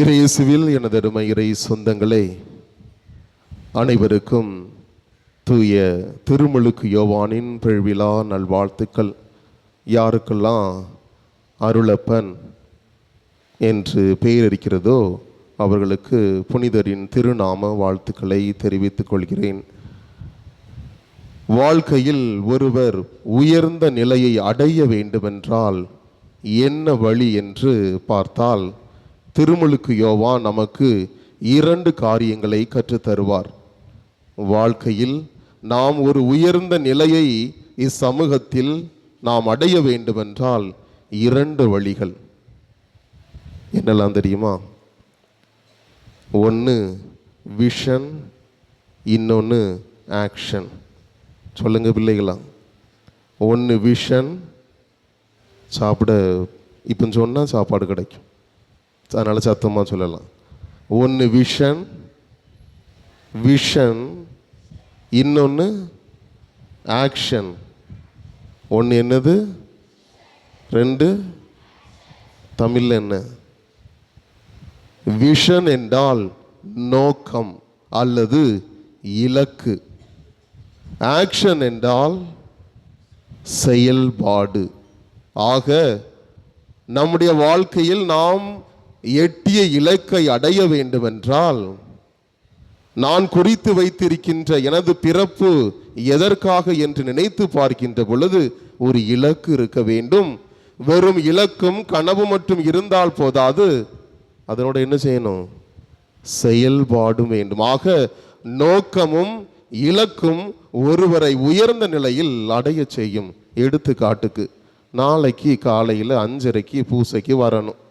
இறையேசுவில் எனது அருமை இறை சொந்தங்களே அனைவருக்கும் தூய திருமுழுக்கு யோவானின் பெருவிழா நல்வாழ்த்துக்கள். யாருக்கெல்லாம் அருளப்பன் என்று பெயர் இருக்கிறதோ அவர்களுக்கு புனிதரின் திருநாம வாழ்த்துக்களை தெரிவித்துக் கொள்கிறேன். வாழ்க்கையில் ஒருவர் உயர்ந்த நிலையை அடைய வேண்டுமென்றால் என்ன வழி என்று பார்த்தால் திருமுழுக்கு யோவான் நமக்கு இரண்டு காரியங்களை கற்றுத்தருவார். வாழ்க்கையில் நாம் ஒரு உயர்ந்த நிலையை இச்சமூகத்தில் நாம் அடைய வேண்டுமென்றால் இரண்டு வழிகள். என்னெல்லாம் தெரியுமா? ஒன்று விஷன் இன்னொன்று ஆக்ஷன் சொல்லுங்கள் பிள்ளைகளா. ஒன்று விஷன் சாப்பிட இப்போ சொன்னால் சாப்பாடு கிடைக்கும். அதனால் சத்தமாக சொல்லலாம். ஒன்று விஷன் விஷன் இன்னொன்று ஆக்ஷன் ஒன்று என்னது? ரெண்டு தமிழில் என்ன? விஷன் என்றால் நோக்கம் அல்லது இலக்கு. ஆக்ஷன் என்றால் செயல்பாடு. ஆக நம்முடைய வாழ்க்கையில் நாம் எட்டிய இலக்கை அடைய வேண்டுமென்றால் நான் குறித்து வைத்திருக்கின்ற எனது பிறப்பு எதற்காக என்று நினைத்து பார்க்கின்ற பொழுது ஒரு இலக்கு இருக்க வேண்டும். வெறும் இலக்கும் கனவு மட்டும் இருந்தால் போதாது. அதனோட என்ன செய்யணும்? செயல்பாடும் வேண்டும். ஆக நோக்கமும் இலக்கும் ஒருவரை உயர்ந்த நிலையில் அடைய செய்யும். எடுத்துக்காட்டுக்கு நாளைக்கு காலையில் அஞ்சரைக்கு பூசைக்கு வரணும்.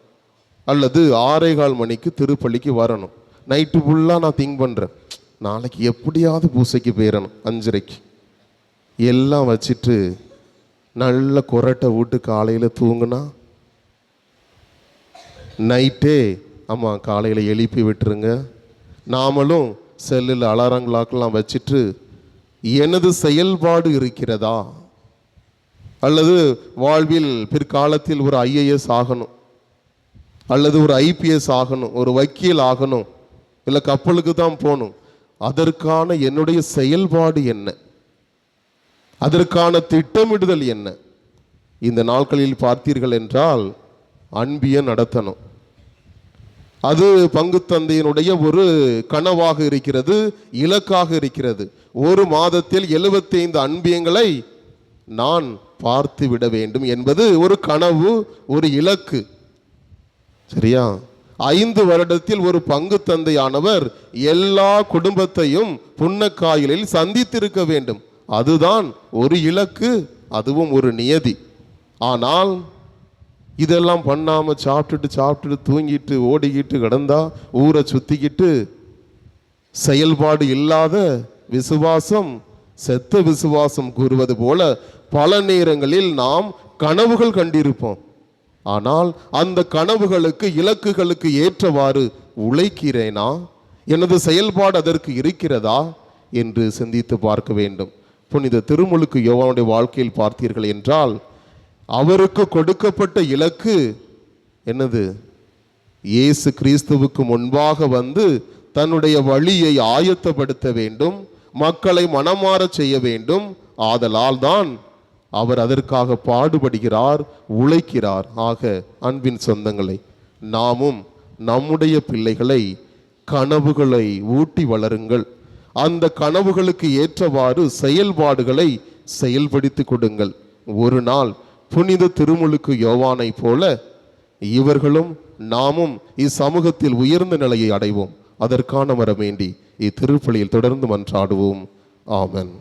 அல்லது ஆறே கால் மணிக்கு திருப்பள்ளிக்கு வரணும். நைட்டு ஃபுல்லாக நான் திங்க் பண்ணுறேன் நாளைக்கு எப்படியாவது பூசைக்கு போயிடணும் அஞ்சரைக்கு. எல்லாம் வச்சுட்டு நல்ல கொரட்டை விட்டு காலையில் தூங்குனா? நைட்டே ஆமாம் காலையில் எழுப்பி விட்டுருங்க. நாமளும் செல்லில் அலாரம் கிளாக்கெல்லாம் வச்சுட்டு எனது செயல்பாடு இருக்கிறதா? அல்லது வாழ்வில் பிற்காலத்தில் ஒரு ஐஏஎஸ் ஆகணும். அல்லது ஒரு ஐபிஎஸ் ஆகணும் ஒரு வக்கீல் ஆகணும் இல்லை கப்பலுக்கு தான் போகணும் அதற்கான என்னுடைய செயல்பாடு என்ன? அதற்கான திட்டமிடுதல் என்ன? இந்த நாட்களில் பார்த்தீர்கள் என்றால் அன்பிய நடத்தணும். அது பங்கு தந்தையினுடைய ஒரு கனவாக இருக்கிறது இலக்காக இருக்கிறது. ஒரு மாதத்தில் 75 அன்பியங்களை நான் பார்த்து விட வேண்டும் என்பது ஒரு கனவு ஒரு இலக்கு. சரியா? ஐந்து வருடத்தில் ஒரு பங்கு தந்தையானவர் எல்லா குடும்பத்தையும் புன்னக்காயலில் சந்தித்திருக்க வேண்டும். அதுதான் ஒரு இலக்கு அதுவும் ஒரு நியதி. ஆனால் இதெல்லாம் பண்ணாம சாப்பிட்டுட்டு சாப்பிட்டுட்டு தூங்கிட்டு ஓடிக்கிட்டு கிடந்தா ஊரை சுற்றிக்கிட்டு செயல்பாடு இல்லாத விசுவாசம் செத்த விசுவாசம் கூறுவது போல பல நேரங்களில் நாம் கனவுகள் கண்டிருப்போம். ஆனால் அந்த கனவுகளுக்கு இலக்குகளுக்கு ஏற்றவாறு உழைக்கிறேனா? எனது செயல்பாடு அதற்கு இருக்கிறதா? என்று சிந்தித்து பார்க்க வேண்டும். புனித திருமுழுக்கு யோவானுடைய வாழ்க்கையில் பார்த்தீர்கள் என்றால் அவருக்கு கொடுக்கப்பட்ட இலக்கு என்னது? இயேசு கிறிஸ்துவுக்கு முன்பாக வந்து தன்னுடைய வழியை ஆயத்தப்படுத்த வேண்டும் மக்களை மனமாறச் செய்ய வேண்டும். ஆதலால் தான் அவர் அதற்காக பாடுபடுகிறார் உழைக்கிறார். ஆக அன்பின் சொந்தங்களை நாமும் நம்முடைய பிள்ளைகளை கனவுகளை ஊட்டி வளருங்கள். அந்த கனவுகளுக்கு ஏற்றவாறு செயல்பாடுகளை செயல்படுத்தி கொடுங்கள். ஒரு நாள் புனித திருமுழுக்கு யோவானை போல இவர்களும் நாமும் இச்சமூகத்தில் உயர்ந்த நிலையை அடைவோம். அதற்கான வர வேண்டி இத்திருப்பலியில் தொடர்ந்து மன்றாடுவோம். ஆமன்.